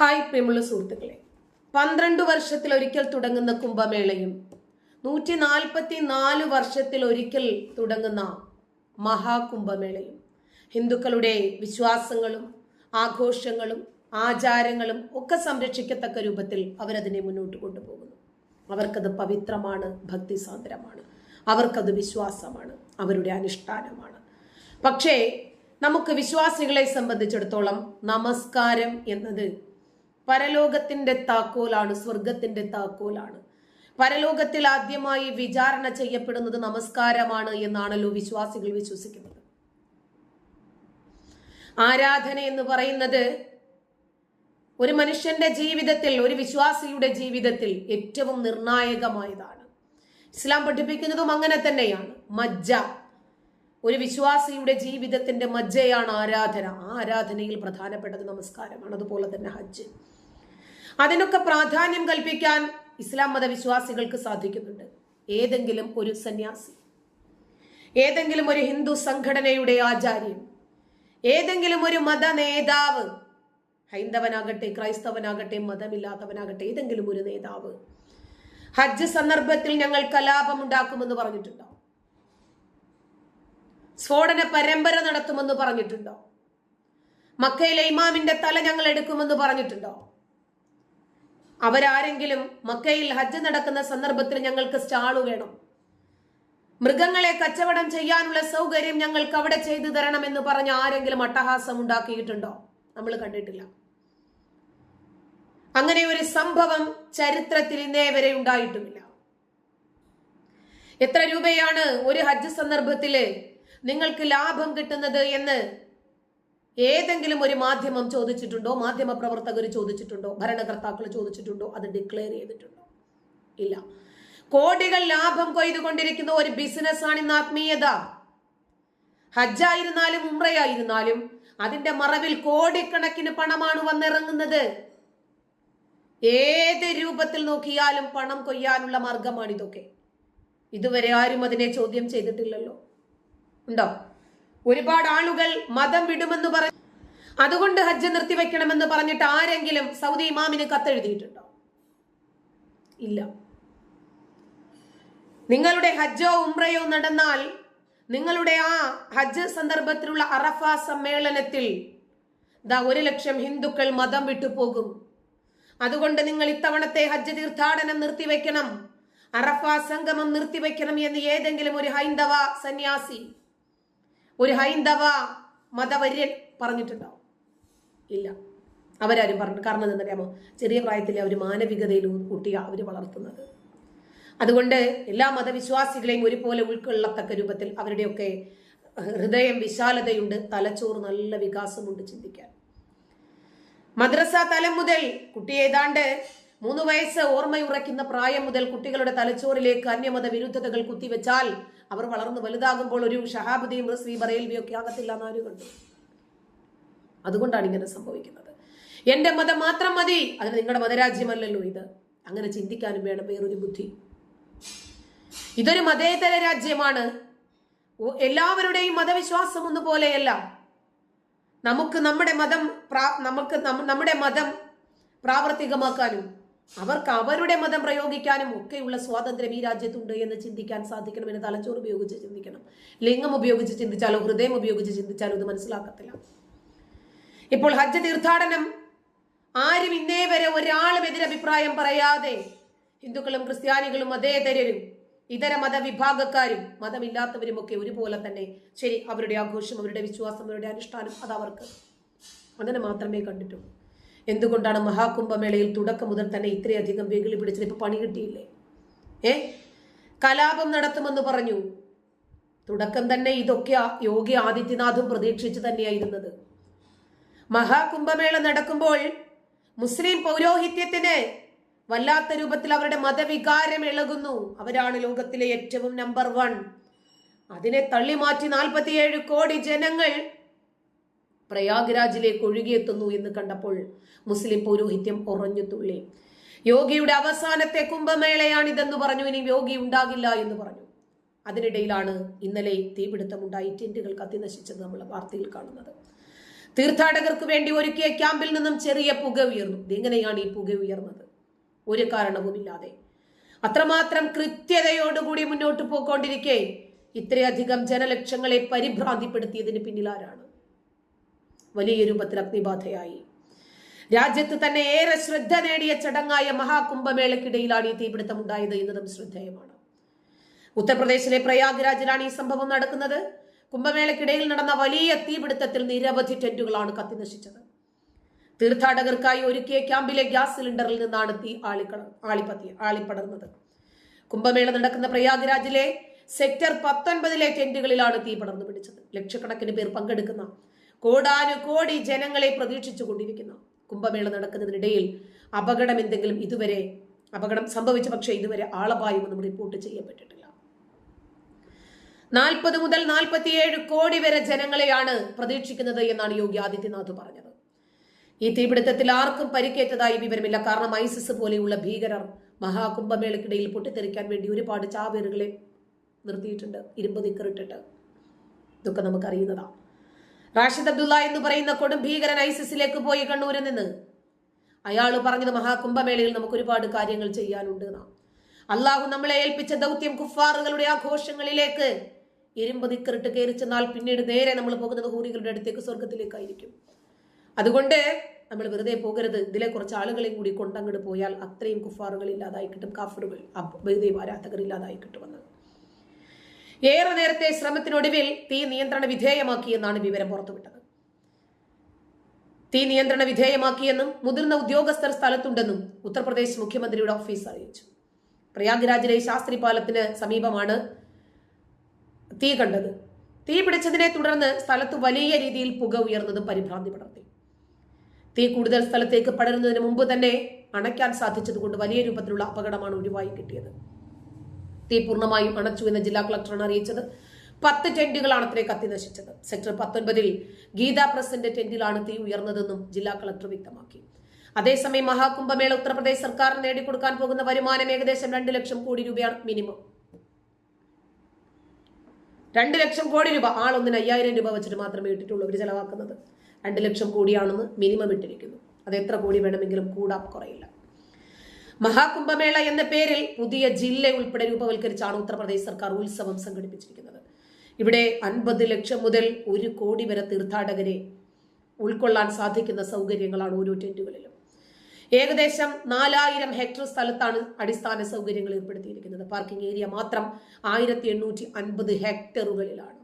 Hi പ്രിയമുള്ള സുഹൃത്തുക്കളെ. പന്ത്രണ്ട് വർഷത്തിൽ ഒരിക്കൽ തുടങ്ങുന്ന കുംഭമേളയും നൂറ്റി നാൽപ്പത്തി നാല് വർഷത്തിൽ ഒരിക്കൽ തുടങ്ങുന്ന മഹാകുംഭമേളയും. ഹിന്ദുക്കളുടെ വിശ്വാസങ്ങളും ആഘോഷങ്ങളും ആചാരങ്ങളും ഒക്കെ സംരക്ഷിക്കത്തക്ക രൂപത്തിൽ അവരതിനെ മുന്നോട്ട് കൊണ്ടുപോകുന്നു. അവർക്കത് പവിത്രമാണ് ഭക്തിസാന്ദ്രമാണ്. അവർക്കത് വിശ്വാസമാണ് അവരുടെ അനുഷ്ഠാനമാണ്. പക്ഷേ നമുക്ക് വിശ്വാസികളെ സംബന്ധിച്ചിടത്തോളം നമസ്കാരം എന്നത് പരലോകത്തിന്റെ താക്കോലാണ് സ്വർഗത്തിന്റെ താക്കോലാണ്. പരലോകത്തിൽ ആദ്യമായി വിചാരണ ചെയ്യപ്പെടുന്നത് നമസ്കാരമാണ് എന്നാണല്ലോ വിശ്വാസികൾ വിശ്വസിക്കുന്നത്. ആരാധന എന്ന് പറയുന്നത് ഒരു മനുഷ്യന്റെ ജീവിതത്തിൽ ഒരു വിശ്വാസിയുടെ ജീവിതത്തിൽ ഏറ്റവും നിർണായകമായതാണ്. ഇസ്ലാം പഠിപ്പിക്കുന്നതും അങ്ങനെ തന്നെയാണ്. മജ്ജ. ഒരു വിശ്വാസിയുടെ ജീവിതത്തിന്റെ മജ്ജയാണ് ആരാധന. ആ ആരാധനയിൽ പ്രധാനപ്പെട്ടത് നമസ്കാരമാണ്. അതുപോലെ തന്നെ ഹജ്ജ്. അതിനൊക്കെ പ്രാധാന്യം കൽപ്പിക്കാൻ ഇസ്ലാം മതവിശ്വാസികൾക്ക് സാധിക്കുന്നുണ്ട്. ഏതെങ്കിലും ഒരു സന്യാസി ഏതെങ്കിലും ഒരു ഹിന്ദു സംഘടനയുടെ ആചാര്യൻ ഏതെങ്കിലും ഒരു മത നേതാവ് ഹൈന്ദവനാകട്ടെ ക്രൈസ്തവനാകട്ടെ മതമില്ലാത്തവനാകട്ടെ ഏതെങ്കിലും ഒരു നേതാവ് ഹജ്ജ് സന്ദർഭത്തിൽ ഞങ്ങൾ കലാപം ഉണ്ടാക്കുമെന്ന് പറഞ്ഞിട്ടുണ്ടോ? സ്ഫോടന പരമ്പര നടത്തുമെന്ന് പറഞ്ഞിട്ടുണ്ടോ? മക്കയിലെ ഇമാമിന്റെ തല ഞങ്ങൾ എടുക്കുമെന്ന് പറഞ്ഞിട്ടുണ്ടോ? അവരാരെങ്കിലും മക്കയിൽ ഹജ്ജ് നടക്കുന്ന സന്ദർഭത്തിൽ ഞങ്ങൾക്ക് സ്റ്റാൾ വേണം. മൃഗങ്ങളെ കച്ചവടം ചെയ്യാനുള്ള സൗകര്യം ഞങ്ങൾക്ക് അവിടെ ചെയ്തു തരണം എന്ന് പറഞ്ഞ് ആരെങ്കിലും അട്ടഹാസം ഉണ്ടാക്കിയിട്ടുണ്ടോ? നമ്മൾ കണ്ടിട്ടില്ല. അങ്ങനെ ഒരു സംഭവം ചരിത്രത്തിൽ ഇന്നേ വരെ ഉണ്ടായിട്ടുമില്ല. എത്ര രൂപയാണ് ഒരു ഹജ്ജ് സന്ദർഭത്തിൽ നിങ്ങൾക്ക് ലാഭം കിട്ടുന്നത് എന്ന് ഏതെങ്കിലും ഒരു മാധ്യമം ചോദിച്ചിട്ടുണ്ടോ? മാധ്യമ പ്രവർത്തകർ ചോദിച്ചിട്ടുണ്ടോ? ഭരണകർത്താക്കൾ ചോദിച്ചിട്ടുണ്ടോ? അത് ഡിക്ലെയർ ചെയ്തിട്ടുണ്ടോ? ഇല്ല. കോടികൾ ലാഭം കൊയ്തുകൊണ്ടിരിക്കുന്ന ഒരു ബിസിനസ്സാണ് ഇന്ന് ആത്മീയത. ഹജ്ജായിരുന്നാലും ഉമ്രയായിരുന്നാലും അതിന്റെ മറവിൽ കോടിക്കണക്കിന് പണമാണ് വന്നിറങ്ങുന്നത്. ഏത് രൂപത്തിൽ നോക്കിയാലും പണം കൊയ്യാനുള്ള മാർഗമാണിതൊക്കെ. ഇതുവരെ ആരും അതിനെ ചോദ്യം ചെയ്തിട്ടില്ലല്ലോ. ഉണ്ടോ? ഒരുപാട് ആളുകൾ മതം വിടുമെന്ന് പറഞ്ഞു അതുകൊണ്ട് ഹജ്ജ് നിർത്തിവെക്കണമെന്ന് പറഞ്ഞിട്ട് ആരെങ്കിലും സൗദി ഇമാമിന് കത്തെഴുതിയിട്ടുണ്ടോ? ഇല്ല. നിങ്ങളുടെ ഹജ്ജോ ഉംറയോ നടന്നാൽ നിങ്ങളുടെ ആ ഹജ്ജ് സന്ദർഭത്തിലുള്ള അറഫ സമ്മേളനത്തിൽ ദാ ഒരു ലക്ഷം ഹിന്ദുക്കൾ മതം വിട്ടു പോകും. അതുകൊണ്ട് നിങ്ങൾ ഇത്തവണത്തെ ഹജ്ജ് തീർത്ഥാടനം നിർത്തിവെക്കണം. അറഫ സംഗമം നിർത്തിവെക്കണം എന്ന് ഏതെങ്കിലും ഒരു ഹൈന്ദവ സന്യാസി ഒരു ഹൈന്ദവ മതവര്യൻ പറഞ്ഞിട്ടുണ്ടാവും. ഇല്ല. അവരാരും പറഞ്ഞു കാരണം എന്താണെന്നറിയാമോ? ചെറിയ പ്രായത്തിൽ അവർ മാനവികതയിലും കുട്ടിയാണ് അവർ വളർത്തുന്നത്. അതുകൊണ്ട് എല്ലാ മതവിശ്വാസികളെയും ഒരുപോലെ ഉൾക്കൊള്ളത്തക്ക രൂപത്തിൽ അവരുടെയൊക്കെ ഹൃദയം വിശാലതയുണ്ട്. തലച്ചോറ് നല്ല വികാസമുണ്ട് ചിന്തിക്കാൻ. മദ്രസ തലം മുതൽ കുട്ടി ഏതാണ്ട് മൂന്ന് വയസ്സ് ഓർമ്മയുറയ്ക്കുന്ന പ്രായം മുതൽ കുട്ടികളുടെ തലച്ചോറിലേക്ക് അന്യമത വിരുദ്ധതകൾ കുത്തിവെച്ചാൽ അവർ വളർന്ന് വലുതാകുമ്പോൾ ഒരു ഷഹാബുദ്ദീൻ ശ്രീ ബറേൽവിയൊക്കെ ആകത്തില്ല എന്നാരും കണ്ടു അതുകൊണ്ടാണ് ഇങ്ങനെ സംഭവിക്കുന്നത്. എന്റെ മതം മാത്രം മതി. അതിന് നിങ്ങളുടെ മതരാജ്യമല്ലല്ലോ ഇത്. അങ്ങനെ ചിന്തിക്കാനും വേണം വേറൊരു ബുദ്ധി. ഇതൊരു മതേതര രാജ്യമാണ്. എല്ലാവരുടെയും മതവിശ്വാസം ഒന്നുപോലെയല്ല. നമുക്ക് നമ്മുടെ മതം നമുക്ക് നമ്മുടെ മതം പ്രാവർത്തികമാക്കാനും അവർക്ക് അവരുടെ മതം പ്രയോഗിക്കാനും ഒക്കെയുള്ള സ്വാതന്ത്ര്യം ഈ രാജ്യത്തുണ്ട് എന്ന് ചിന്തിക്കാൻ സാധിക്കണമെന്ന് തലച്ചോറ് ഉപയോഗിച്ച് ചിന്തിക്കണം. ലിംഗം ഉപയോഗിച്ച് ചിന്തിച്ചാലോ ഹൃദയം ഉപയോഗിച്ച് ചിന്തിച്ചാലോ ഇത് മനസ്സിലാക്കത്തില്ല. ഇപ്പോൾ ഹജ്ജ് തീർത്ഥാടനം ആരും ഇന്നേ വരെ ഒരാളും എതിരഭിപ്രായം പറയാതെ ഹിന്ദുക്കളും ക്രിസ്ത്യാനികളും മതേതരരും ഇതര മതവിഭാഗക്കാരും മതമില്ലാത്തവരും ഒക്കെ ഒരുപോലെ തന്നെ ശരി അവരുടെ ആഘോഷം അവരുടെ വിശ്വാസം അവരുടെ അനുഷ്ഠാനം അത് അവർക്ക് അങ്ങനെ മാത്രമേ കണ്ടിട്ടുള്ളൂ. എന്തുകൊണ്ടാണ് മഹാകുംഭമേളയിൽ തുടക്കം മുതൽ തന്നെ ഇത്രയധികം വെകിളി പിടിച്ചത്? ഇപ്പൊ പണി കിട്ടിയില്ലേ? ഏ? കലാപം നടത്തുമെന്ന് പറഞ്ഞു. തുടക്കം തന്നെ ഇതൊക്കെ യോഗി ആദിത്യനാഥും പ്രതീക്ഷിച്ച് തന്നെയായിരുന്നത്. മഹാകുംഭമേള നടക്കുമ്പോൾ മുസ്ലിം പൗരോഹിത്യത്തിന് വല്ലാത്ത രൂപത്തിൽ അവരുടെ മതവികാരം ഇളകുന്നു അവരാണ് ലോകത്തിലെ ഏറ്റവും നമ്പർ വൺ അതിനെ തള്ളിമാറ്റി നാൽപ്പത്തിയേഴ് കോടി ജനങ്ങൾ പ്രയാഗ്രാജിലേക്ക് ഒഴുകിയെത്തുന്നു എന്ന് കണ്ടപ്പോൾ മുസ്ലിം പൗരോഹിത്യം ഉറഞ്ഞു തുള്ളി. യോഗിയുടെ അവസാനത്തെ കുംഭമേളയാണിതെന്ന് പറഞ്ഞു. ഇനി യോഗി ഉണ്ടാകില്ല എന്ന് പറഞ്ഞു. അതിനിടയിലാണ് ഇന്നലെ തീപിടുത്തമുണ്ടായി ടെന്റുകൾ കത്തി നശിച്ചത് നമ്മൾ വാർത്തയിൽ കാണുന്നത്. തീർത്ഥാടകർക്ക് വേണ്ടി ഒരുക്കിയ ക്യാമ്പിൽ നിന്നും ചെറിയ പുക ഉയർന്നു. ഇതെങ്ങനെയാണ് ഈ പുക ഉയർന്നത്? ഒരു കാരണവുമില്ലാതെ. അത്രമാത്രം കൃത്യതയോടുകൂടി മുന്നോട്ട് പോയിക്കൊണ്ടിരിക്കെ. ഇത്രയധികം ജനലക്ഷങ്ങളെ പരിഭ്രാന്തിപ്പെടുത്തിയതിന് പിന്നിലാരാണ് വലിയ രൂപത്തിൽ അഗ്നിബാധയായി. രാജ്യത്ത് തന്നെ ഏറെ ശ്രദ്ധ നേടിയ ചടങ്ങായ മഹാകുംഭമേളയ്ക്കിടയിലാണ് ഈ തീപിടുത്തം ഉണ്ടായത് എന്നതും ശ്രദ്ധേയമാണ്. ഉത്തർപ്രദേശിലെ പ്രയാഗ്രാജിലാണ് ഈ സംഭവം നടക്കുന്നത്. കുംഭമേളയ്ക്കിടയിൽ നടന്ന വലിയ തീപിടുത്തത്തിൽ നിരവധി ടെന്റുകളാണ് കത്തിനശിച്ചത്. തീർത്ഥാടകർക്കായി ഒരുക്കിയ ക്യാമ്പിലെ ഗ്യാസ് സിലിണ്ടറിൽ നിന്നാണ് തീ ആളിക്കട ആളിപ്പത്തി ആളിപ്പടർന്നത്. കുംഭമേള നടക്കുന്ന പ്രയാഗ്രാജിലെ സെക്ടർ പത്തൊൻപതിലെ ടെന്റുകളിലാണ് തീ പടർന്നു പിടിച്ചത്. ലക്ഷക്കണക്കിന് പേർ പങ്കെടുക്കുന്ന കോടാനുകോടി ജനങ്ങളെ പ്രതീക്ഷിച്ചു കൊണ്ടിരിക്കുന്നു. കുംഭമേള നടക്കുന്നതിനിടയിൽ അപകടം എന്തെങ്കിലും ഇതുവരെ അപകടം സംഭവിച്ച പക്ഷേ ഇതുവരെ ആളപായമൊന്നും റിപ്പോർട്ട് ചെയ്യപ്പെട്ടിട്ടില്ല. നാൽപ്പത് മുതൽ നാൽപ്പത്തിയേഴ് കോടി വരെ ജനങ്ങളെയാണ് പ്രതീക്ഷിക്കുന്നത് എന്നാണ് യോഗി ആദിത്യനാഥ് പറഞ്ഞത്. ഈ തീപിടുത്തത്തിൽ ആർക്കും പരിക്കേറ്റതായി വിവരമില്ല. കാരണം ഐസിസ് പോലെയുള്ള ഭീകരർ മഹാകുംഭമേളയ്ക്കിടയിൽ പൊട്ടിത്തെറിക്കാൻ വേണ്ടി ഒരുപാട് ചാവേറുകളെ നിർത്തിയിട്ടുണ്ട്. ഇരുമ്പ് നിക്കറിട്ടിട്ട് ഇതൊക്കെ നമുക്കറിയുന്നതാണ്. റാഷിദ് അബ്ദുള്ള എന്ന് പറയുന്ന കൊടും ഭീകരൻ ഐസിസിലേക്ക് പോയി കണ്ണൂരിൽ നിന്ന്. അയാൾ പറഞ്ഞത് മഹാകുംഭമേളയിൽ നമുക്ക് ഒരുപാട് കാര്യങ്ങൾ ചെയ്യാനുണ്ട് നാം. അള്ളാഹു നമ്മളെ ഏൽപ്പിച്ച ദൗത്യം കുഫാറുകളുടെ ആഘോഷങ്ങളിലേക്ക് ഇരുമ്പ് നിക്കറിട്ട് കയറി ചെന്നാൽ പിന്നീട് നേരെ നമ്മൾ പോകുന്നത് ഹൂറികളുടെ അടുത്തേക്ക് സ്വർഗത്തിലേക്കായിരിക്കും അതുകൊണ്ട് നമ്മൾ വെറുതെ പോകരുത്. ഇതിലെ കുറച്ച് ആളുകളെയും കൂടി കൊണ്ടങ്ങട് പോയാൽ അത്രയും കുഫാറുകൾ ഇല്ലാതായി കിട്ടും. കാഫറുകൾ വെറുതെ ആരാധകർ ഇല്ലാതായി കിട്ടുമെന്ന്. ഏറെ നേരത്തെ ശ്രമത്തിനൊടുവിൽ തീ നിയന്ത്രണ വിധേയമാക്കിയെന്നാണ് വിവരം പുറത്തുവിട്ടത്. തീ നിയന്ത്രണ വിധേയമാക്കിയെന്നും മുതിർന്ന ഉദ്യോഗസ്ഥർ സ്ഥലത്തുണ്ടെന്നും ഉത്തർപ്രദേശ് മുഖ്യമന്ത്രിയുടെ ഓഫീസ് അറിയിച്ചു. പ്രയാഗ്രാജിലെ ശാസ്ത്രി പാലത്തിന് സമീപമാണ് തീ കണ്ടത്. തീ പിടിച്ചതിനെ തുടർന്ന് സ്ഥലത്ത് വലിയ രീതിയിൽ പുക ഉയർന്നതും പരിഭ്രാന്തി പടർത്തി. തീ കൂടുതൽ സ്ഥലത്തേക്ക് പടരുന്നതിന് മുമ്പ് തന്നെ അണയ്ക്കാൻ സാധിച്ചതുകൊണ്ട് വലിയ രൂപത്തിലുള്ള അപകടമാണ് ഒഴിവായി കിട്ടിയത്. തീ പൂർണമായും അണച്ചു എന്ന് ജില്ലാ കളക്ടറാണ് അറിയിച്ചത്. പത്ത് ടെന്റുകളാണ് അത്രേ കത്തി നശിച്ചത്. സെക്ടർ പത്തൊൻപതിൽ ഗീതാ പ്രസിന്റെ ടെന്റിലാണ് തീ ഉയർന്നതെന്നും ജില്ലാ കളക്ടർ വ്യക്തമാക്കി. അതേസമയം മഹാകുംഭമേള ഉത്തർപ്രദേശ് സർക്കാർ നേടിക്കൊടുക്കാൻ പോകുന്ന വരുമാനം ഏകദേശം രണ്ട് ലക്ഷം കോടി രൂപയാണ് മിനിമം. രണ്ട് ലക്ഷം കോടി രൂപ ആളൊന്നിന് അയ്യായിരം രൂപ വെച്ചിട്ട് മാത്രമേ ഇട്ടിട്ടുള്ളൂ അവർ ചെലവാക്കുന്നത്. രണ്ട് ലക്ഷം കോടിയാണെന്ന് മിനിമം ഇട്ടിരിക്കുന്നു. അത് എത്ര കോടി വേണമെങ്കിലും കൂടാൻ കുറയില്ല. മഹാകുംഭമേള എന്ന പേരിൽ പുതിയ ജില്ല ഉൾപ്പെടെ രൂപവൽക്കരിച്ചാണ് ഉത്തർപ്രദേശ് സർക്കാർ ഉത്സവം സംഘടിപ്പിച്ചിരിക്കുന്നത്. ഇവിടെ അൻപത് ലക്ഷം മുതൽ ഒരു കോടി വരെ തീർത്ഥാടകരെ ഉൾക്കൊള്ളാൻ സാധിക്കുന്ന സൗകര്യങ്ങളാണ് ഓരോ ടെന്റുകളിലും. ഏകദേശം നാലായിരം ഹെക്ടർ സ്ഥലത്താണ് അടിസ്ഥാന സൗകര്യങ്ങൾ ഏർപ്പെടുത്തിയിരിക്കുന്നത്. പാർക്കിംഗ് ഏരിയ മാത്രം ആയിരത്തി എണ്ണൂറ്റി അൻപത് ഹെക്ടറുകളിലാണ്.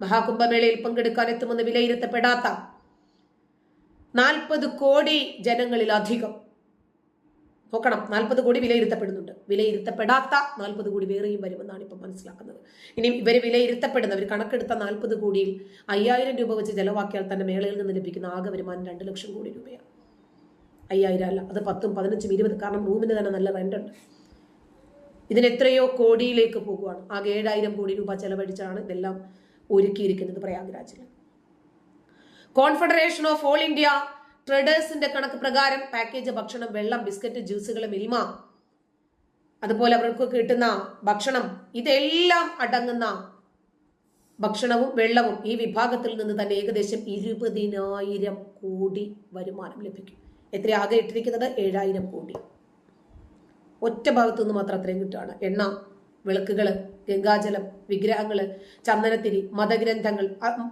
മഹാകുംഭമേളയിൽ പങ്കെടുക്കാൻ എത്തുമെന്ന് വിലയിരുത്തപ്പെടാത്ത നാൽപ്പത് കോടി ജനങ്ങളിലധികം നോക്കണം. നാൽപ്പത് കോടി വിലയിരുത്തപ്പെടുന്നുണ്ട്. വിലയിരുത്തപ്പെടാത്ത നാൽപ്പത് കോടി വേറെയും വരുമെന്നാണ് ഇപ്പം മനസ്സിലാക്കുന്നത്. ഇനി ഇവർ വിലയിരുത്തപ്പെടുന്നവർ കണക്കെടുത്ത നാൽപ്പത് കോടിയിൽ അയ്യായിരം രൂപ വെച്ച് ചെലവാക്കിയാൽ തന്നെ മേളയിൽ നിന്ന് ലഭിക്കുന്ന ആകെ വരുമാനം രണ്ട് ലക്ഷം കോടി രൂപയാണ്. അയ്യായിരം അല്ല അത് പത്തും പതിനഞ്ചും ഇരുപത്. കാരണം റൂമിന് തന്നെ നല്ല റെന്റ് ഉണ്ട്. ഇതിന് എത്രയോ കോടിയിലേക്ക് പോകുവാണ്. ആകെ ഏഴായിരം കോടി രൂപ ചെലവഴിച്ചാണ് ഇതെല്ലാം ഒരുക്കിയിരിക്കുന്നത് പ്രയാഗ്രാജിൽ കോൺഫെഡറേഷൻ ഓഫ് ഓൾ ഇന്ത്യ ട്രേഡേഴ്സിന്റെ കണക്ക് പ്രകാരം പാക്കേജ് ഭക്ഷണം വെള്ളം ബിസ്ക്കറ്റ് ജ്യൂസുകൾ മിൽമ അതുപോലെ അവർക്ക് കിട്ടുന്ന ഭക്ഷണം ഇതെല്ലാം അടങ്ങുന്ന ഭക്ഷണവും വെള്ളവും ഈ വിഭാഗത്തിൽ നിന്ന് തന്നെ ഏകദേശം ഇരുപതിനായിരം കോടി വരുമാനം ലഭിക്കും. എത്ര ആകെ ഇട്ടിരിക്കുന്നത്? ഏഴായിരം കോടി. ഒറ്റ ഭാഗത്തു നിന്ന് മാത്രം അത്രയും കിട്ടുകയാണ് എണ്ണ വിളക്കുകൾ ഗംഗാജലം വിഗ്രഹങ്ങൾ ചന്ദനത്തിരി മതഗ്രന്ഥങ്ങൾ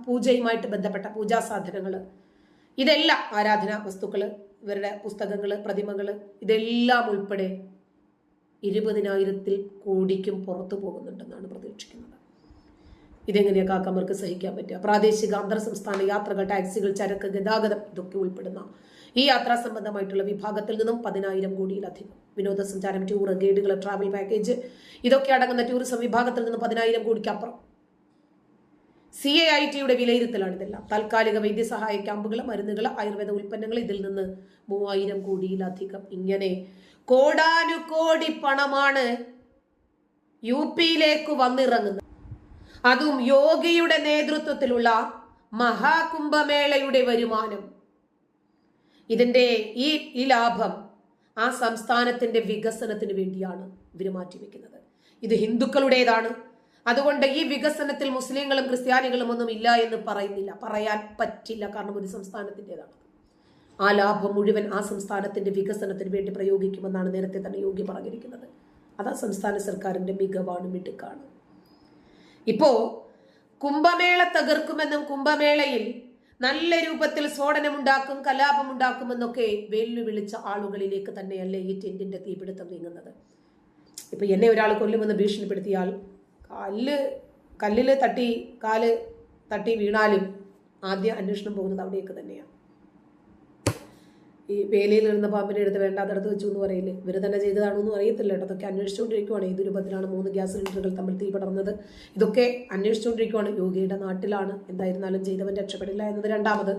പൂജയുമായിട്ട് ബന്ധപ്പെട്ട പൂജാ സാധനങ്ങൾ ഇതെല്ലാം ആരാധനാ വസ്തുക്കൾ ഇവരുടെ പുസ്തകങ്ങൾ പ്രതിമകൾ ഇതെല്ലാം ഉൾപ്പെടെ ഇരുപതിനായിരത്തിൽ കോടിക്കും പുറത്തു പോകുന്നുണ്ടെന്നാണ് പ്രതീക്ഷിക്കുന്നത്. ഇതെങ്ങനെയാണ് കാക്കമാർക്ക് സഹിക്കാൻ പറ്റുക? പ്രാദേശിക അന്തർ സംസ്ഥാന യാത്രകൾ ടാക്സികൾ ചരക്ക് ഗതാഗതം ഇതൊക്കെ ഉൾപ്പെടുന്ന ഈ യാത്രാ സംബന്ധമായിട്ടുള്ള വിഭാഗത്തിൽ നിന്നും പതിനായിരം കോടിയിലധികം വിനോദസഞ്ചാരം ടൂർ ഗൈഡുകൾ ട്രാവൽ പാക്കേജ് ഇതൊക്കെ അടങ്ങുന്ന ടൂറിസം വിഭാഗത്തിൽ നിന്നും പതിനായിരം കോടിക്കപ്പുറം സി എ ഐ ടിയുടെ വിലയിരുത്തലാണ് ഇതെല്ലാം. താൽക്കാലിക വൈദ്യസഹായ ക്യാമ്പുകൾ മരുന്നുകൾ ആയുർവേദ ഉൽപ്പന്നങ്ങൾ ഇതിൽ നിന്ന് മൂവായിരം കോടിയിലധികം ഇങ്ങനെ കോടാനുകോടി പണമാണ് യു പിയിലേക്ക് വന്നിറങ്ങുന്നത്. അതും യോഗിയുടെ നേതൃത്വത്തിലുള്ള മഹാകുംഭമേളയുടെ വരുമാനം. ഇതിന്റെ ഈ ഈ ലാഭം ആ സംസ്ഥാനത്തിന്റെ വികസനത്തിന് വേണ്ടിയാണ് ഇവർ മാറ്റിവെക്കുന്നത്. ഇത് ഹിന്ദുക്കളുടേതാണ്. അതുകൊണ്ട് ഈ വികസനത്തിൽ മുസ്ലിങ്ങളും ക്രിസ്ത്യാനികളും ഒന്നും ഇല്ല എന്ന് പറയുന്നില്ല. പറയാൻ പറ്റില്ല. കാരണം ഒരു സംസ്ഥാനത്തിന്റെതാണ്. ആ ലാഭം മുഴുവൻ ആ സംസ്ഥാനത്തിന്റെ വികസനത്തിന് വേണ്ടി പ്രയോഗിക്കുമെന്നാണ് നേരത്തെ തന്നെ യോഗി പറഞ്ഞിരിക്കുന്നത്. അത് ആ സംസ്ഥാന സർക്കാരിന്റെ മികവാണ് മിടുക്കാണ്. ഇപ്പോ കുംഭമേള തകർക്കുമെന്നും കുംഭമേളയിൽ നല്ല രൂപത്തിൽ സ്ഫോടനമുണ്ടാക്കും കലാപമുണ്ടാക്കുമെന്നൊക്കെ വെല്ലുവിളിച്ച ആളുകളിലേക്ക് തന്നെയല്ലേ ഈ ടെന്റിന്റെ തീപിടുത്തം നീങ്ങുന്നത്? ഇപ്പൊ എന്നെ ഒരാൾ കൊല്ലുമെന്ന് ഭീഷണിപ്പെടുത്തിയാൽ കല്ല് കല്ലിൽ തട്ടി കാൽ തട്ടി വീണാലും ആദ്യം അന്വേഷണം പോകുന്നത് അവിടെയൊക്കെ തന്നെയാണ് ഈ വേലിയിൽ ഇരുന്ന പാമ്പിനെ എടുത്ത് വേണ്ടാത്തടത്ത് വെച്ചു എന്ന് പറയില്ലേ? ഇവർ തന്നെ ചെയ്തതാണോ എന്ന് അറിയത്തില്ല കേട്ടോ. അതൊക്കെ അന്വേഷിച്ചുകൊണ്ടിരിക്കുവാണ്. ഏത് രൂപത്തിലാണ് മൂന്ന് ഗ്യാസ് സിലിണ്ടറുകൾ തമ്മിൽ തീ പടർന്നത്? ഇതൊക്കെ അന്വേഷിച്ചുകൊണ്ടിരിക്കുവാണ്. യോഗിയുടെ നാട്ടിലാണ്. എന്തായിരുന്നാലും ചെയ്തവൻ രക്ഷപ്പെടില്ല എന്നത് രണ്ടാമത്.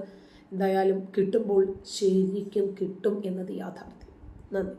എന്തായാലും കിട്ടുമ്പോൾ ശരിക്കും കിട്ടും എന്നത് യാഥാർത്ഥ്യം. നന്ദി.